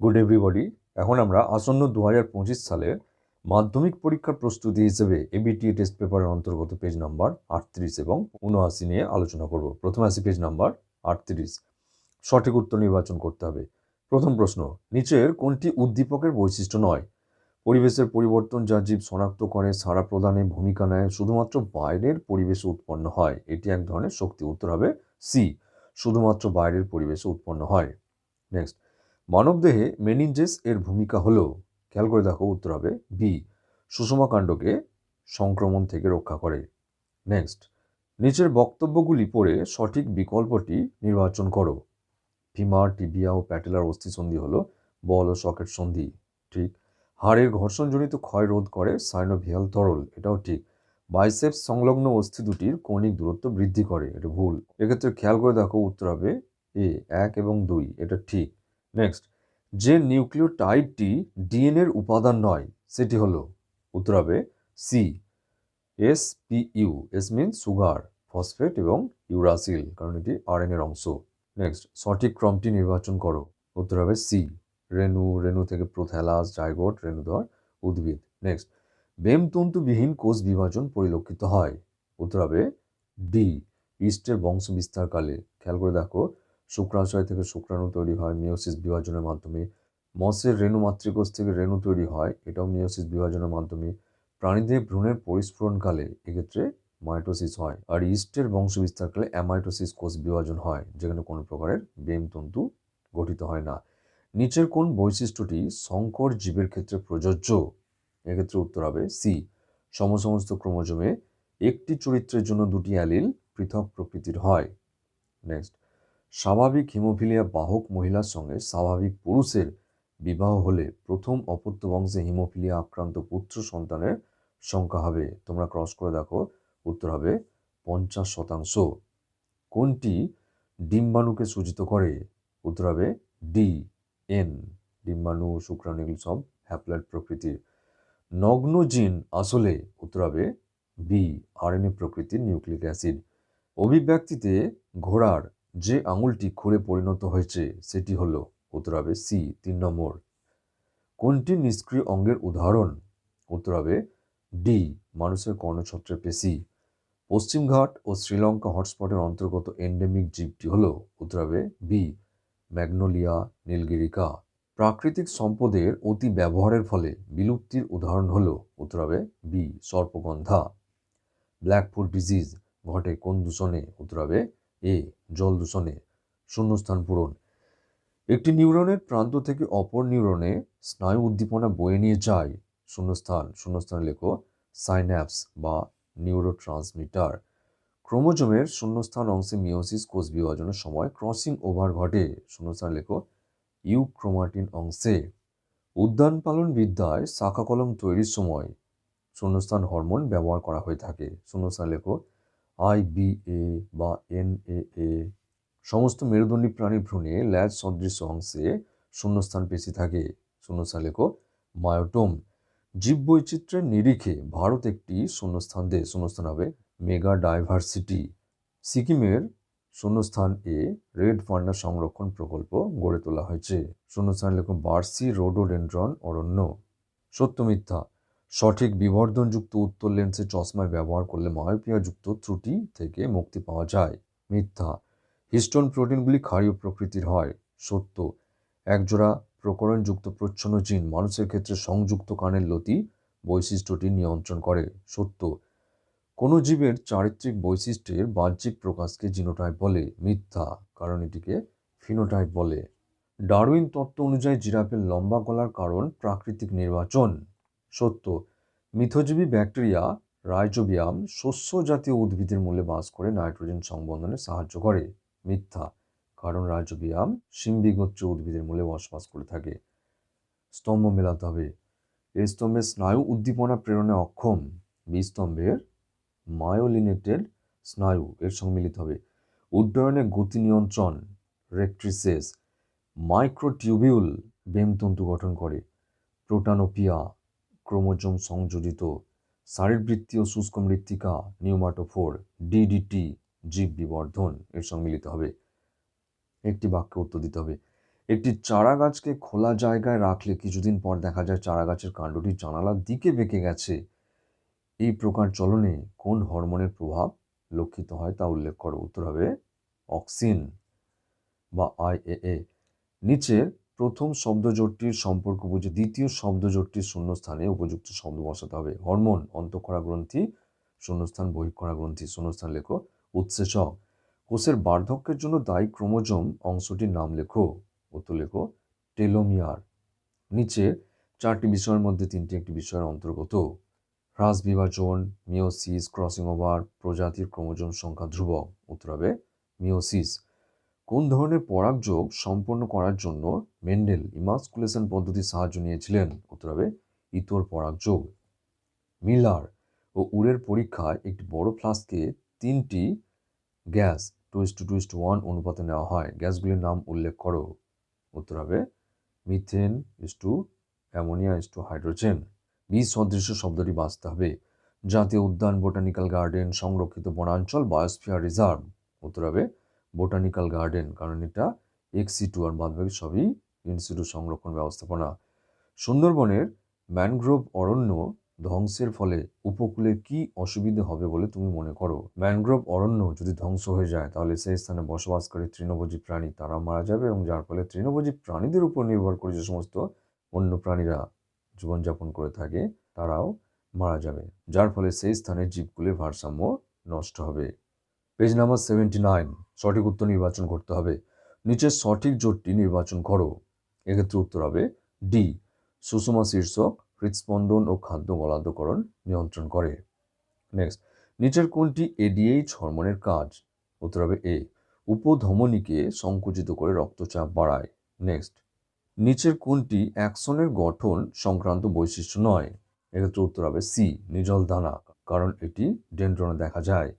Good everybody এখন আমরা আসন্ন দু হাজার পঁচিশ সালের মাধ্যমিক পরীক্ষার প্রস্তুতি হিসেবে এবিটি টেস্ট পেপারের অন্তর্গত পেজ নাম্বার আটত্রিশ এবং উনআশি নিয়ে আলোচনা করব। প্রথমে আসি পেজ নাম্বার আটত্রিশ। সঠিক উত্তর নির্বাচন করতে হবে। প্রথম প্রশ্ন, নিচের কোনটি উদ্দীপকের বৈশিষ্ট্য নয়? পরিবেশের পরিবর্তন যা জীব শনাক্ত করে, সাড়া প্রদানে, ভূমিকা নেয়, শুধুমাত্র বাইরের পরিবেশে উৎপন্ন হয়। এটি এক ধরনের শক্তি। উত্তর হবে সি শুধুমাত্র বাইরের পরিবেশে উৎপন্ন হয়। নেক্সট মানবদেহে মেনিনজেস এর ভূমিকা হলো খেয়াল করে দেখো উত্তর হবে বি সুষমা কাণ্ডকে সংক্রমণ থেকে রক্ষা করে। নেক্সট নিচের বক্তব্যগুলি পড়ে সঠিক বিকল্পটি নির্বাচন করো। ফিমার, টিবিয়া ও প্যাটেলার অস্থিসন্ধি হলো বল ও সকেট সন্ধি, ঠিক? হাড়ের ঘর্ষণজনিত ক্ষয় রোধ করে সাইনোভিয়াল তরল, এটাও ঠিক। বাইসেপস সংলগ্ন অস্থি দুটির কৌণিক দূরত্ব বৃদ্ধি করে, এটা ভুল। এক্ষেত্রে খেয়াল করে দেখো উত্তর হবে এ, এক এবং দুই, এটা ঠিক। নেক্সট যে নিউক্লিওটাইডটি ডিএনএর উপাদান নয়, সেটি হলো, উত্তর হবে C S P U S mean sugar phosphate এবং ইউরাসিল কারণ এটি আরএনএর অংশ। নেক্সট সঠিক ক্রমটি নির্বাচন করো, উত্তর হবে সি রেণু রেণু থেকে প্রোথ্যালাস জাইগোট, রেণুধর উদ্ভিদ। নেক্সট বেমতন্তুবিহীন কোষ বিভাজন পরিলক্ষিত হয়, উত্তর হবে ডি ইস্টের বংশ বিস্তারকালে খেয়াল করে দেখো শুক্রাশয় থেকে শুক্রাণু তৈরি হয় মিওসিস বিভাজনের মাধ্যমে। মসের রেণু মাতৃকোষ থেকে রেণু তৈরি হয়, এটাও মিওসিস বিভাজনের মাধ্যমে। প্রাণীদের ভ্রূণের পরিস্ফুরণকালে এক্ষেত্রে মাইটোসিস হয়, আর ইস্টের বংশ বিস্তারকালে অ্যামাইটোসিস কোষ বিভাজন হয়, যেখানে কোনো প্রকারের বেমতন্তু গঠিত হয় না। নিচের কোন বৈশিষ্ট্যটি সংকর জীবের ক্ষেত্রে প্রযোজ্য? এক্ষেত্রে উত্তর হবে সি। সমসমস্ত ক্রোমোজোমে একটি চরিত্রের জন্য দুটি অ্যালিল পৃথক প্রকৃতির হয়। নেক্সট। স্বাভাবিক হিমোফিলিয়া বাহক মহিলার সঙ্গে স্বাভাবিক পুরুষের বিবাহ হলে প্রথম অপত্য বংশে হিমোফিলিয়া আক্রান্ত পুত্র সন্তানের সংখ্যা হবে, তোমরা ক্রস করে দেখো, উত্তর হবে পঞ্চাশ শতাংশ। কোনটি ডিম্বাণুকে সূচিত করে? উত্তর হবে ডি এন ডিম্বাণু, শুক্রাণু, এগুলো সব হ্যাপ্লয়েড প্রকৃতির। নগ্ন জিন আসলে, উত্তর হবে বি আরএনএ প্রকৃতির নিউক্লিক অ্যাসিড অভিব্যক্তিতে ঘোড়ার যে আঙুলটি খুঁড়ে পরিণত হয়েছে, সেটি হল উত্তর হবে সি, তিন নম্বর। কোনটি নিষ্ক্রিয় অঙ্গের উদাহরণ? উত্তর হবে ডি মানুষের কর্ণছত্রের পেশি। পশ্চিমঘাট ও শ্রীলঙ্কা হটস্পটের অন্তর্গত এন্ডেমিক জীবটি হল, উত্তর হবে বি ম্যাগনোলিয়া নীলগিরিকা। প্রাকৃতিক সম্পদের অতি ব্যবহারের ফলে বিলুপ্তির উদাহরণ হল, উত্তর হবে বি সর্পগন্ধা। ব্ল্যাকফুট ডিজিজ ঘটে কোন দূষণে? উত্তর হবে এ জল দূষণে শূন্যস্থান পূরণ। একটি নিউরনের প্রান্ত থেকে অপর নিউরনে স্নায়ু উদ্দীপনা বয়ে নিয়ে যায়। শূন্যস্থান, শূন্যস্থানে লেখো সাইন্যাপস বা নিউরো ট্রান্সমিটার ক্রোমোজোমের শূন্যস্থান অংশে মিওসিস কোষ বিভাজনের সময় ক্রসিং ওভার ঘটে। শূন্যস্থান লেখো ইউক্রোমাটিন অংশে। উদ্যান পালন বিদ্যায় শাখা কলম তৈরির সময় শূন্যস্থান হরমোন ব্যবহার করা হয়ে থাকে। শূন্যস্থান লেখো আইবিএ বা এনএএ সমস্ত মেরুদণ্ডী প্রাণী ভ্রূণে ল্যাজ সদৃশ অংশে শূন্যস্থান পেশি থাকে। শূন্যস্থান লেখো, মায়োটোম। জীববৈচিত্র্যের নিরিখে ভারত একটি শূন্যস্থান দেশ। শূন্যস্থান হবে মেগা ডাইভার্সিটি সিকিমের শূন্যস্থান এ রেড ফান্ডা সংরক্ষণ প্রকল্প গড়ে তোলা হয়েছে। শূন্যস্থান লেখো বার্সি রোডোডেন্ড্রন অরণ্য। সত্য মিথ্যা। সঠিক বিবর্ধনযুক্ত উত্তর লেন্সের চশমায় ব্যবহার করলে মায়োপিয়াযুক্ত ত্রুটি থেকে মুক্তি পাওয়া যায়। মিথ্যা। হিস্টোন প্রোটিনগুলি ক্ষারীয় প্রকৃতির হয়। সত্য। একজোড়া প্রকরণযুক্ত প্রচ্ছন্ন জিন মানুষের ক্ষেত্রে সংযুক্ত কানের লতি বৈশিষ্ট্যটি নিয়ন্ত্রণ করে। সত্য। কোনো জীবের চারিত্রিক বৈশিষ্ট্যের বাহ্যিক প্রকাশকে জিনোটাইপ বলে। মিথ্যা। কারণ এটিকে ফিনোটাইপ বলে। ডারউইন তত্ত্ব অনুযায়ী জিরাফের লম্বা গলার কারণ প্রাকৃতিক নির্বাচন। সত্য। মিথজীবী ব্যাকটেরিয়া, রাইজোবিয়াম শস্য জাতীয় উদ্ভিদের মূলে বাস করে নাইট্রোজেন সংবন্ধনে সাহায্য করে, মিথ্যা। কারণ রাইজোবিয়াম সিম্বিগোত্র উদ্ভিদের মূলে বসবাস করে থাকে। স্তম্ভ মেলাতে হবে। এই স্তম্ভের স্নায়ু উদ্দীপনা প্রেরণে অক্ষম। বি স্তম্ভের মায়োলিনেটেড স্নায়ু, এর সঙ্গে মিলিত হবে। উড্ডয়নে গতি নিয়ন্ত্রণ, রেক্ট্রিসেস, মাইক্রোটিউবিউল বেমতন্তু গঠন করে, প্রোটানোপিয়া ক্রোমোজোম সংযোজিত শারীরবৃত্তীয় শুষ্ক মৃত্তিকা নিউমাটোফোর ডিডিটি জীব বিবর্ধন এর সঙ্গে মিলিত হবে। একটি বাক্যে উত্তর দিতে হবে। একটি চারা গাছকে খোলা জায়গায় রাখলে কিছুদিন পর দেখা যায় চারা গাছের কাণ্ডটি জানালার দিকে বেঁকে গেছে। এই প্রকার চলনে কোন হরমোনের প্রভাব লক্ষিত হয় তা উল্লেখ করো। উত্তর হবে অক্সিন বা আইএএ নিচের প্রথম শব্দজোটটির সম্পর্ক বুঝে দ্বিতীয় শব্দজোটটির শূন্যস্থানে উপযুক্ত শব্দ বসাতে হবে। হরমোন অন্তঃক্ষরা গ্রন্থি শূন্যস্থান বহিঃক্ষরা গ্রন্থি শূন্যস্থান লেখো, উৎসেচক। কোষের বার্ধক্যের জন্য দায়ী ক্রোমোজোম অংশটির নাম লেখো, উত্তর লেখো, টেলোমিয়ার। নিচে চারটি বিষয়ের মধ্যে তিনটি একটি বিষয়ের অন্তর্গত। হ্রাস বিভাজন মিওসিস ক্রসিং ওভার, প্রজাতির ক্রোমোজোম সংখ্যা ধ্রুবক, উত্তর হবে মিওসিস কোন ধরনের পরাগযোগ সম্পন্ন করার জন্য মেন্ডেল ইমাসকুলেশন পদ্ধতির সাহায্য নিয়েছিলেন? উত্তর হবে, ইতর পরাগযোগ মিলার ও উরের পরীক্ষায় একটি বড় ফ্লাস্কে তিনটি gas two is to two is to one অনুপাতে নেওয়া হয়। গ্যাসগুলির নাম উল্লেখ করো। উত্তর হবে, methane is to ammonia is to hydrogen. B সদৃশ্য শব্দটি বাঁচতে হবে। জাতীয় উদ্যান বোটানিক্যাল গার্ডেন সংরক্ষিত বনাঞ্চল, বায়োস্ফিয়ার রিজার্ভ। উত্তর হবে বোটানিক্যাল গার্ডেন কারণ এটা এক্সি টু আর বাদবাকি সবই ইনস্টিটিউট সংরক্ষণ ব্যবস্থাপনা। সুন্দরবনের ম্যানগ্রোভ অরণ্য ধ্বংসের ফলে উপকূলে কি অসুবিধে হবে বলে তুমি মনে করো? ম্যানগ্রোভ অরণ্য যদি ধ্বংস হয়ে যায়, তাহলে সেই স্থানে বসবাসকারী তৃণভোজী প্রাণী তারা মারা যাবে এবং যার ফলে তৃণভোজী প্রাণীদের উপর নির্ভর করে যে সমস্ত অন্য প্রাণীরা জীবনযাপন করে থাকে, তারাও মারা যাবে। যার ফলে সেই স্থানের জীবগুলির ভারসাম্য নষ্ট হবে। পেজ নাম্বার সেভেন্টি নাইন সঠিক উত্তর নির্বাচন করতে হবে। নিচের সঠিক জোটটি নির্বাচন করো। এক্ষেত্রে উত্তর হবে ডি সুষমা শীর্ষক হৃদস্পন্দন ও খাদ্য গলাধকরণ নিয়ন্ত্রণ করে। নেক্সট নিচের কোনটি এডিএইচ হরমোনের কাজ? উত্তর হবে এ উপধমনীকে সংকুচিত করে রক্তচাপ বাড়ায়। নেক্সট নিচের কোনটি অ্যাকশনের গঠন সংক্রান্ত বৈশিষ্ট্য নয়? এক্ষেত্রে উত্তর হবে সি নিজল দানা কারণ এটি ডেন্ড্রনে দেখা যায়।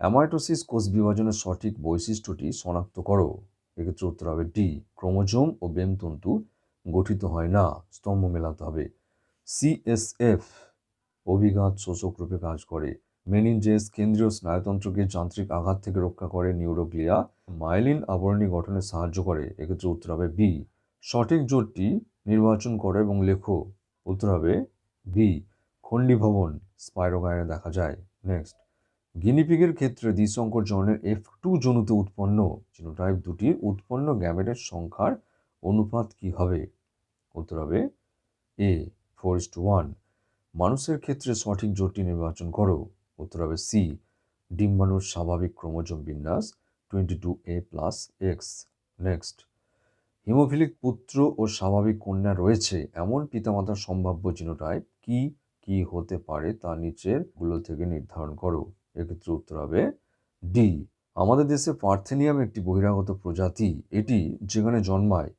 অ্যামাইটোসিস কোষ বিভাজনের সঠিক বৈশিষ্ট্যটি শনাক্ত করো। এক্ষেত্রে উত্তর হবে ডি, ক্রোমোজোম ও বেমতন্তু গঠিত হয় না, স্তম্ভ মেলাতে হবে। সিএসএফ অভিঘাত শোষক রূপে কাজ করে। মেনিনজেস কেন্দ্রীয় স্নায়ুতন্ত্রকে যান্ত্রিক আঘাত থেকে রক্ষা করে, নিউরোগ্লিয়া মাইলিন আবরণী গঠনে সাহায্য করে। এক্ষেত্রে উত্তর হবে বি, সঠিক জোটটি নির্বাচন করো এবং লেখো। উত্তর হবে বি, খণ্ডীভবন স্পাইরোগায়নে দেখা যায়। নেক্সট। গিনিপিগের ক্ষেত্রে দ্বিসংকর জনের এফ টু জনুতে উৎপন্ন জিনোটাইপ দুটির উৎপন্ন গ্যামেটের সংখ্যার অনুপাত কি হবে? উত্তর হবে এ ফোর ইস ওয়ান মানুষের ক্ষেত্রে সঠিক জোটটি নির্বাচন করো। উত্তর হবে সি ডিম্বাণুর স্বাভাবিক ক্রোমোজোম বিন্যাস twenty two A plus X next hemophilic পুত্র ও স্বাভাবিক কন্যা রয়েছে। এমন পিতামাতার সম্ভাব্য জিনোটাইপ কি কি হতে পারে তা নিচেরগুলো থেকে নির্ধারণ করো। এক্ষেত্রে উত্তর হবে ডি আমাদের দেশে পার্থেনিয়াম একটি বহিরাগত প্রজাতি। এটি যেখানে জন্মায়,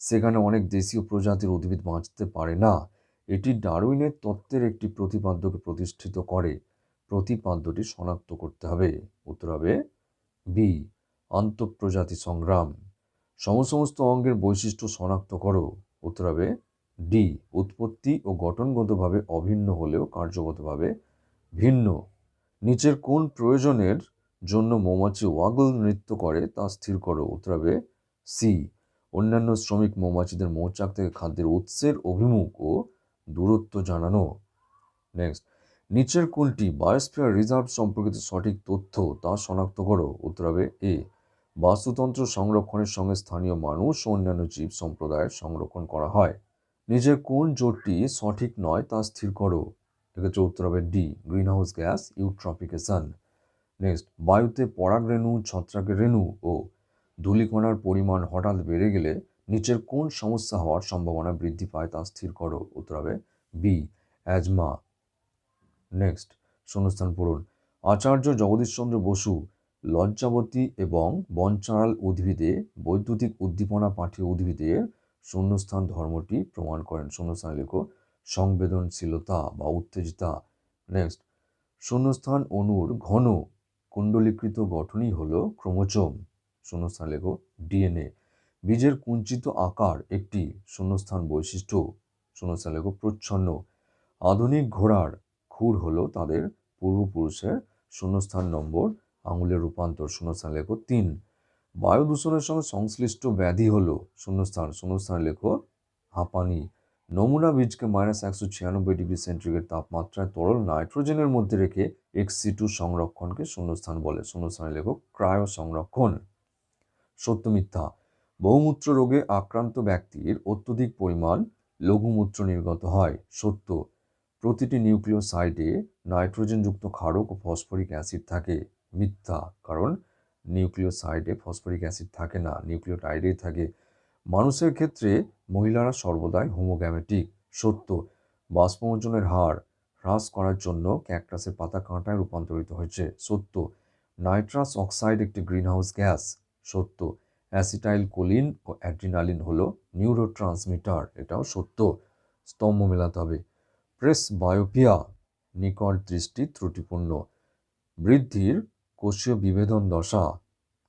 সেখানে অনেক দেশীয় প্রজাতির উদ্ভিদ বাঁচতে পারে না। এটি ডারউইনের তত্ত্বের একটি প্রতিপাদ্যকে প্রতিষ্ঠিত করে। প্রতিপাদ্যটি শনাক্ত করতে হবে। উত্তর হবে বি আন্তঃপ্রজাতি সংগ্রাম। সমসমস্ত অঙ্গের বৈশিষ্ট্য শনাক্ত করো। উত্তর হবে ডি উৎপত্তি ও গঠনগতভাবে অভিন্ন হলেও কার্যগতভাবে ভিন্ন। নিচের কোন প্রয়োজনের জন্য মৌমাছি ওয়াগল নৃত্য করে তা স্থির করো উত্তর হবে সি। অন্যান্য শ্রমিক মৌমাছিদের মৌচাক থেকে খাদ্যের উৎসের অভিমুখ ও দূরত্ব জানানো। নেক্সট, নিচের কোনটি বায়োস্ফিয়ার রিজার্ভ সম্পর্কিত সঠিক তথ্য তা শনাক্ত করো উত্তর হবে এ। বাস্তুতন্ত্র সংরক্ষণের সঙ্গে স্থানীয় মানুষ ও অন্যান্য জীব সম্প্রদায়ের সংরক্ষণ করা হয়। নিজের কোন জোটটি সঠিক নয় তা স্থির করো। এক্ষেত্রে উত্তর হবে D greenhouse gas eutrophication next বায়ুতে পরাগ রেণু ছত্রাকের রেণু ও ধূলিকণার পরিমাণ হঠাৎ বেড়ে গেলে নিচের কোন সমস্যা হওয়ার সম্ভাবনা বৃদ্ধি পায় তা স্থির করো, উত্তর হবে বি অ্যাজমা নেক্সট শূন্যস্থান পূরণ আচার্য জগদীশচন্দ্র বসু লজ্জাবতী এবং বনচাঁড়াল উদ্ভিদে বৈদ্যুতিক উদ্দীপনা পাঠীয় উদ্ভিদের শূন্যস্থান ধর্মটি প্রমাণ করেন। শূন্যস্থান লেখো সংবেদনশীলতা বা উত্তেজিতা। নেক্সট শূন্যস্থান অণুর ঘন কুণ্ডলীকৃত গঠনই হল ক্রোমোজোম। শূন্যস্থান লেখো ডিএনএ বীজের কুঞ্চিত আকার একটি শূন্যস্থান বৈশিষ্ট্য। শূন্যস্থান লেখো প্রচ্ছন্ন। আধুনিক ঘোড়ার খুর হলো তাদের পূর্বপুরুষের শূন্যস্থান নম্বর, আঙুলের রূপান্তর, শূন্যস্থান লেখো তিন। বায়ু দূষণের সঙ্গে সংশ্লিষ্ট ব্যাধি হলো শূন্যস্থান। শূন্যস্থান লেখো হাঁপানি। নমুনা বীজকে মাইনাস একশো ছিয়ানব্বই ডিগ্রি সেন্টিগ্রেড তাপমাত্রায় তরল নাইট্রোজেনের মধ্যে রেখে এক্সি টু সংরক্ষণকে শূন্যস্থান বলে। শূন্যস্থানে লেখো ক্রায়ো সংরক্ষণ সত্য মিথ্যা। বহুমূত্র রোগে আক্রান্ত ব্যক্তির অত্যধিক পরিমাণ লঘুমূত্র নির্গত হয়। সত্য। প্রতিটি নিউক্লিওসাইডে নাইট্রোজেনযুক্ত ক্ষারক ও ফসফরিক অ্যাসিড থাকে। মিথ্যা। কারণ নিউক্লিওসাইডে ফসফরিক অ্যাসিড থাকে না। নিউক্লিওটাইডেই থাকে। মানুষের ক্ষেত্রে মহিলারা সর্বদাই হোমোগ্যামেটিক সত্য, বাষ্পমোচনের হার হ্রাস করার জন্য ক্যাকটাসের পাতা কাঁটায় রূপান্তরিত হয়েছে, সত্য। নাইট্রাস অক্সাইড একটি গ্রিনহাউস গ্যাস সত্য। অ্যাসিটাইল কোলিন ও অ্যাড্রিনালিন হলো নিউরো ট্রান্সমিটার এটাও সত্য। স্তম্ভ মেলাতে হবে। প্রেস বায়োপিয়া নিকট দৃষ্টি ত্রুটিপূর্ণ। বৃদ্ধির কোষীয় বিভেদন দশা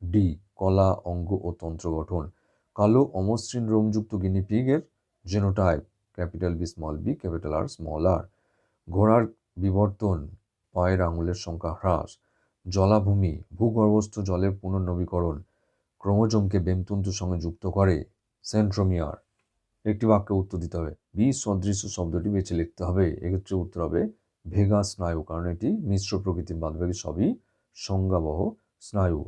ডি কলা, অঙ্গ ও তন্ত্র গঠন। কালো অমসৃণ রোমযুক্ত গিনিপিগের genotype capital B small B capital R small R ঘোড়ার বিবর্তন, পায়ের আঙুলের সংখ্যা হ্রাস, জলাভূমি, ভূগর্ভস্থ জলের পুনর্নবীকরণ, ক্রোমোজোমকে বেমতন্তুর সঙ্গে যুক্ত করে সেন্ট্রোমিয়ার একটি বাক্যে উত্তর দিতে হবে। বি সদৃশ্য শব্দটি বেছে লিখতে হবে। এক্ষেত্রে উত্তর হবে ভেগা স্নায়ু, কারণ এটি মিশ্র প্রকৃতির বাদবাকি সবই সংজ্ঞাবহ স্নায়ু।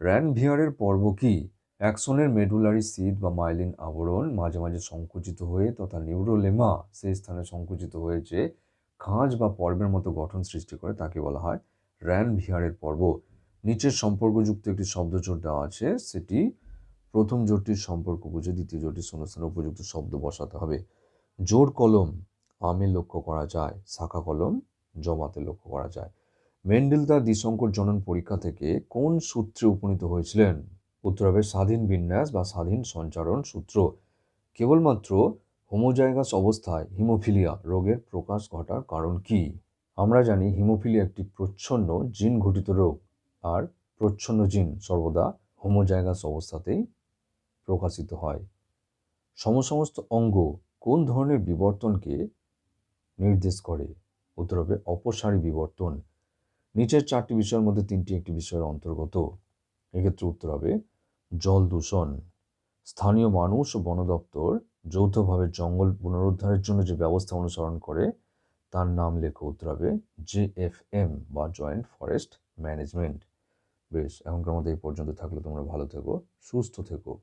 র্যান ভিয়ারের পর্ব কি? অ্যাক্সনের মেডুলারি সিদ বা মাইলিন আবরণ মাঝে মাঝে সংকুচিত হয়ে তথা নিউরোলেমা সেই স্থানে সংকুচিত হয়ে যে খাঁজ বা পর্বের মতো গঠন সৃষ্টি করে তাকে বলা হয় র্যান ভিয়ারের পর্ব। নিচের সম্পর্কযুক্ত একটি শব্দজোট দেওয়া আছে, সেটি প্রথম জোটটির সম্পর্ক বুঝে দ্বিতীয় জোটটির শূন্যস্থানে উপযুক্ত শব্দ বসাতে হবে। জোর কলম আমে লক্ষ্য করা যায়, শাখা কলম জমাতে লক্ষ্য করা যায়। মেন্ডেল তার দ্বিসংকর জনন পরীক্ষা থেকে কোন সূত্রে উপনীত হয়েছিলেন? উত্তর হবে স্বাধীন বিন্যাস বা স্বাধীন সঞ্চারণ সূত্র। কেবলমাত্র হোমোজাইগাস অবস্থায় হিমোফিলিয়া রোগের প্রকাশ ঘটার কারণ কি? আমরা জানি হিমোফিলিয়া একটি প্রচ্ছন্ন জিন ঘটিত রোগ। আর প্রচ্ছন্ন জিন সর্বদা হোমোজাইগাস অবস্থাতেই প্রকাশিত হয়। সমসমস্ত অঙ্গ কোন ধরনের বিবর্তনকে নির্দেশ করে? উত্তর হবে অপসারী বিবর্তন। নিচের চারটি বিষয়ের মধ্যে তিনটি একটি বিষয়ের অন্তর্গত। এক্ষেত্রে উত্তর হবে জল দূষণ। স্থানীয় মানুষ ও বন দপ্তর যৌথভাবে জঙ্গল পুনরুদ্ধারের জন্য যে ব্যবস্থা অনুসরণ করে, তার নাম লেখো উত্তর হবে জেএফএম বা জয়েন্ট ফরেস্ট ম্যানেজমেন্ট বেশ, এখনকার মধ্যে এই পর্যন্ত থাকলে। তোমরা ভালো থেকো, সুস্থ থেকো।